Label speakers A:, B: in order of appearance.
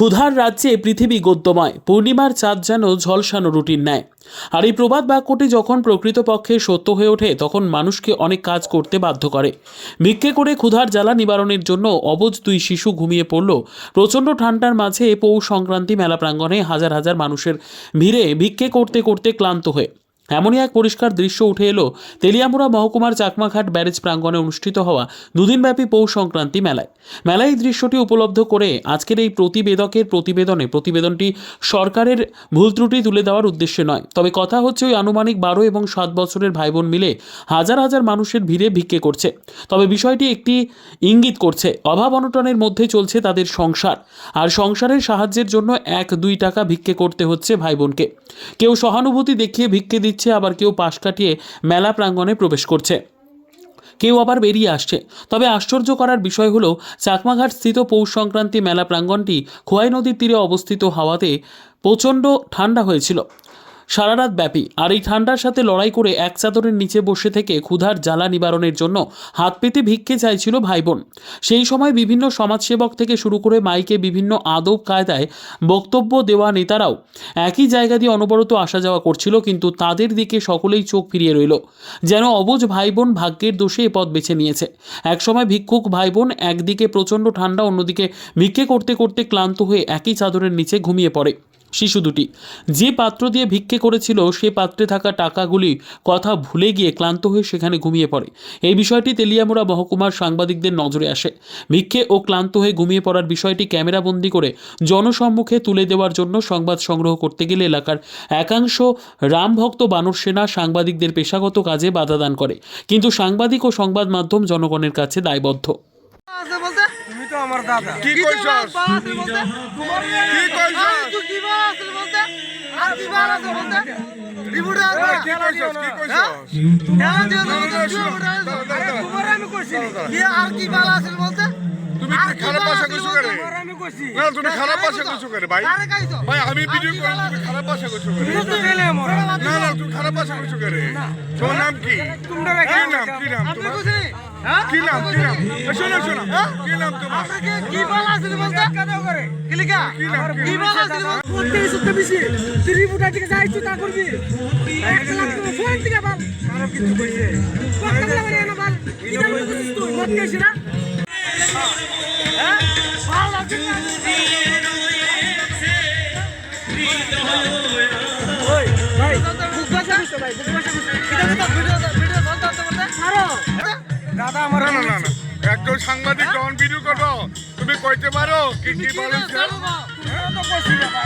A: ক্ষুধার রাজ্যে পৃথিবী গদ্যময়। পূর্ণিমার চাঁদ যেন ঝলসানো রুটিন নেয়। আর এই প্রবাদ বাক্যটি যখন প্রকৃতপক্ষে সত্য হয়ে ওঠে, তখন মানুষকে অনেক কাজ করতে বাধ্য করে। ভিক্ষে করে ক্ষুধার জ্বালা নিবারণের জন্য অবুজ দুই শিশু ঘুমিয়ে পড়ল। প্রচণ্ড ঠান্ডার মাঝে পৌষ সংক্রান্তি মেলা প্রাঙ্গণে হাজার হাজার মানুষের ভিড়ে ভিক্ষে করতে করতে ক্লান্ত হয়ে এমনই এক পরিষ্কার দৃশ্য উঠে এলো তেলিয়ামুড়া মহকুমার চাকমাঘাট ব্যারেজ প্রাঙ্গণে অনুষ্ঠিত হওয়া দুদিনব্যাপী পৌষ সংক্রান্তি মেলায়। মেলায় দৃশ্যটি উপলব্ধ করে আজকের এই প্রতিবেদকের প্রতিবেদনে, প্রতিবেদনটি সরকারের ভুল ত্রুটি তুলে দেওয়ার উদ্দেশ্যে নয়, তবে কথা হচ্ছে ওই আনুমানিক বারো এবং সাত বছরের ভাই বোন মিলে হাজার হাজার মানুষের ভিড়ে ভিক্ষে করছে। তবে বিষয়টি একটি ইঙ্গিত করছে, অভাব অনটনের মধ্যে চলছে তাদের সংসার, আর সংসারের সাহায্যের জন্য এক দুই টাকা ভিক্ষে করতে হচ্ছে ভাই বোনকে কেউ সহানুভূতি দেখিয়ে ভিক্ষে দিচ্ছে আবার কেউ পাশ কাটিয়ে মেলা প্রাঙ্গণে প্রবেশ করছে। কেউ আবার বেরিয়ে আসছে। তবে আশ্চর্য করার বিষয় হলো, চাকমাঘাট স্থিত পৌষ সংক্রান্তি মেলা প্রাঙ্গণটি খোয়াই নদীর তীরে অবস্থিত হাওয়াতে প্রচণ্ড ঠান্ডা হয়েছিল। সারা রাত ব্যাপী আর এই ঠান্ডার সাথে লড়াই করে এক চাদরের নিচে বসে থেকে ক্ষুধার জ্বালা নিবারণের জন্য হাত পেতে ভিক্ষে চাইছিল ভাই বোন সেই সময় বিভিন্ন সমাজসেবক থেকে শুরু করে মাইকে বিভিন্ন আদব কায়দায় বক্তব্য দেওয়া নেতারাও একই জায়গা দিয়ে অনবরত আসা যাওয়া করছিল, কিন্তু তাদের দিকে সকলেই চোখ ফিরিয়ে রইল। যেন অবুজ ভাই বোন ভাগ্যের দোষে এ পথ বেছে নিয়েছে। একসময় ভিক্ষুক ভাই বোন একদিকে প্রচণ্ড ঠান্ডা, অন্যদিকে ভিক্ষে করতে করতে ক্লান্ত হয়ে একই চাদরের নিচে ঘুমিয়ে পড়ে। শিশু দুটি। যে পাত্র দিয়ে ভিক্ষে করেছিল সে পাত্রে থাকা টাকাগুলি কথা ভুলে গিয়ে ক্লান্ত হয়ে সেখানে ঘুমিয়ে পড়ে। এই বিষয়টি তেলিয়ামুড়া মহকুমার সাংবাদিকদের নজরে আসে। ভিক্ষে ও ক্লান্ত হয়ে ঘুমিয়ে পড়ার বিষয়টি ক্যামেরাবন্দি করে জনসম্মুখে তুলে দেওয়ার জন্য সংবাদ সংগ্রহ করতে গেলে এলাকার একাংশ রামভক্ত বানর সেনা সাংবাদিকদের পেশাগত কাজে বাধা দান করে। কিন্তু সাংবাদিক ও সংবাদ মাধ্যম জনগণের কাছে দায়বদ্ধ।
B: তুমি তো আমার দাদা
C: কি
D: খারাপ ভাষা কইছো করে তুমি? খারাপ ভাষা কইছো করে তোমার নাম কি কি নাম কি নাম তোমার কি নাম কি নাম শোনো শোনো কি নাম
C: কি
D: নাম কি
C: কি বাল আছে বলতে?
B: করতে সুত্তে বেশি তুই রিপোর্টার দিকে যাইছো তা করবি এক লাখ ফোন থেকে বাল আরও কিছু কইছে কত লাগে না বাল কি দাম কইছিস তুই মত কেছিস না হ্যাঁ বাল আছে ওই ভাই
C: বুক বাসা
B: ভাই বুঝতে পারছিস
C: এটা তো ভিডিও ভিডিও চলতে আছে বলতে
B: আরও দাদা আমার
D: না না। না একজন সাংবাদিক যখন ভিডিও করো। তুমি কইতে পারো কি কি
C: ভিডিও
D: eu consigo
B: agora.